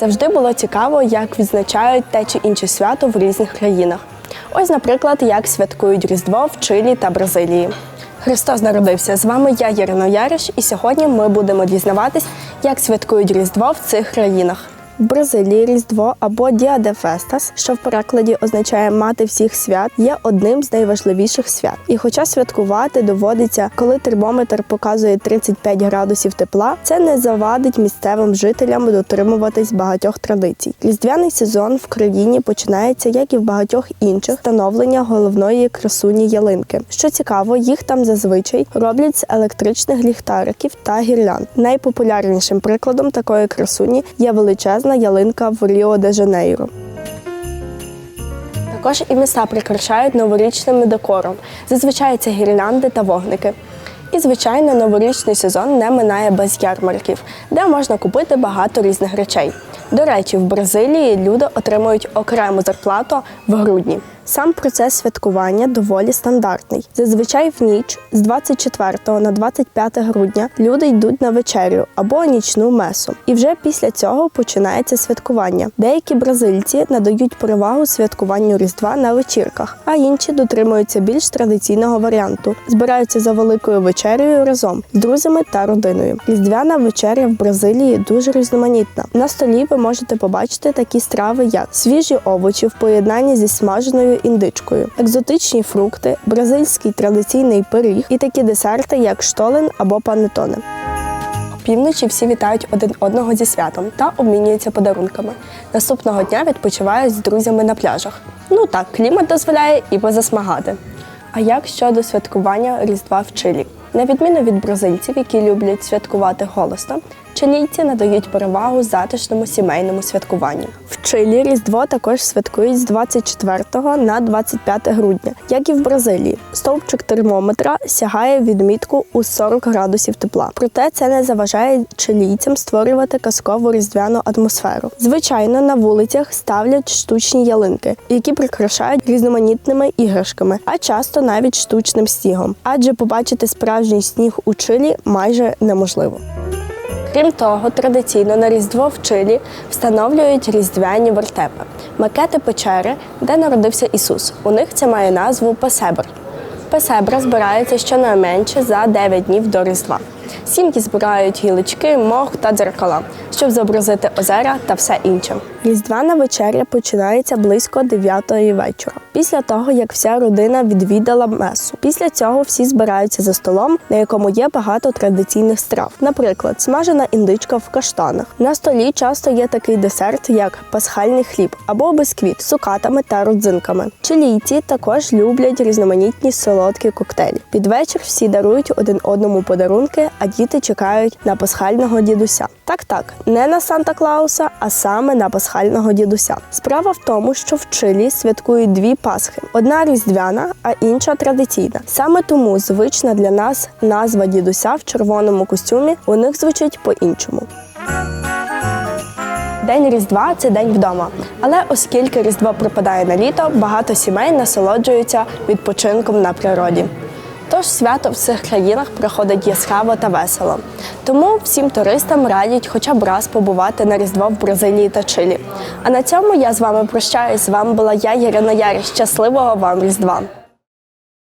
Завжди було цікаво, як відзначають те чи інше свято в різних країнах. Ось, наприклад, як святкують Різдво в Чилі та Бразилії. Христос народився. З вами я, Ярино Яриш, і сьогодні ми будемо дізнаватись, як святкують Різдво в цих країнах. Бразилії Різдво або de Festas, що в перекладі означає мати всіх свят, є одним з найважливіших свят. І хоча святкувати доводиться, коли термометр показує 35 градусів тепла, це не завадить місцевим жителям дотримуватись багатьох традицій. Різдвяний сезон в країні починається, як і в багатьох інших, встановлення головної красуні ялинки. Що цікаво, їх там зазвичай роблять з електричних ліхтариків та гірлянд. Найпопулярнішим прикладом такої красуні є величезна ялинка в Ріо де Жанейро. Також і міста прикрашають новорічним декором. Зазвичай це гірлянди та вогники. І, звичайно, новорічний сезон не минає без ярмарків, де можна купити багато різних речей. До речі, в Бразилії люди отримують окрему зарплату в грудні. Сам процес святкування доволі стандартний. Зазвичай в ніч з 24 на 25 грудня люди йдуть на вечерю або нічну месу. І вже після цього починається святкування. Деякі бразильці надають перевагу святкуванню Різдва на вечірках, а інші дотримуються більш традиційного варіанту. Збираються за великою вечерею разом з друзями та родиною. Різдвяна вечеря в Бразилії дуже різноманітна. На столі ви можете побачити такі страви, як свіжі овочі в поєднанні зі смаженою індичкою, екзотичні фрукти, бразильський традиційний пиріг і такі десерти, як штолен або панетоне. Півночі всі вітають один одного зі святом та обмінюються подарунками. Наступного дня відпочивають з друзями на пляжах. Ну так, клімат дозволяє і позасмагати. А як щодо святкування Різдва в Чилі? На відміну від бразильців, які люблять святкувати голосно, чилійці надають перевагу затишному сімейному святкуванню. В Чилі Різдво також святкують з 24 на 25 грудня, як і в Бразилії. Стовпчик термометра сягає відмітку у 40 градусів тепла. Проте це не заважає чилійцям створювати казкову різдвяну атмосферу. Звичайно, на вулицях ставлять штучні ялинки, які прикрашають різноманітними іграшками, а часто навіть штучним снігом. Адже побачити справжній сніг у Чилі майже неможливо. Крім того, традиційно на Різдво в Чилі встановлюють різдвяні вертепи, макети печери, де народився Ісус. У них це має назву Песебр. Песебра збирається щонайменше за 9 днів до Різдва. Сім'ї збирають гілочки, мох та дзеркала, щоб зобразити озера та все інше. Різдвяна вечеря починається близько 9 вечора. Після того, як вся родина відвідала месу. Після цього всі збираються за столом, на якому є багато традиційних страв. Наприклад, смажена індичка в каштанах. На столі часто є такий десерт, як пасхальний хліб або бисквіт з цукатами та родзинками. Чилійці також люблять різноманітні солодкі коктейлі. Під вечір всі дарують один одному подарунки, а діти чекають на пасхального дідуся. Так, так, не на Санта Клауса, а саме на пасхального дідуся. Справа в тому, що в Чилі святкують дві Пасхи: одна різдвяна, а інша традиційна. Саме тому звична для нас назва дідуся в червоному костюмі у них звучить по-іншому. День Різдва це день вдома. Але оскільки Різдво припадає на літо, багато сімей насолоджуються відпочинком на природі. Тож свято в цих країнах проходить яскраво та весело. Тому всім туристам радять хоча б раз побувати на Різдво в Бразилії та Чилі. А на цьому я з вами прощаюсь. З вами була я, Ірина Ярі. Щасливого вам Різдва!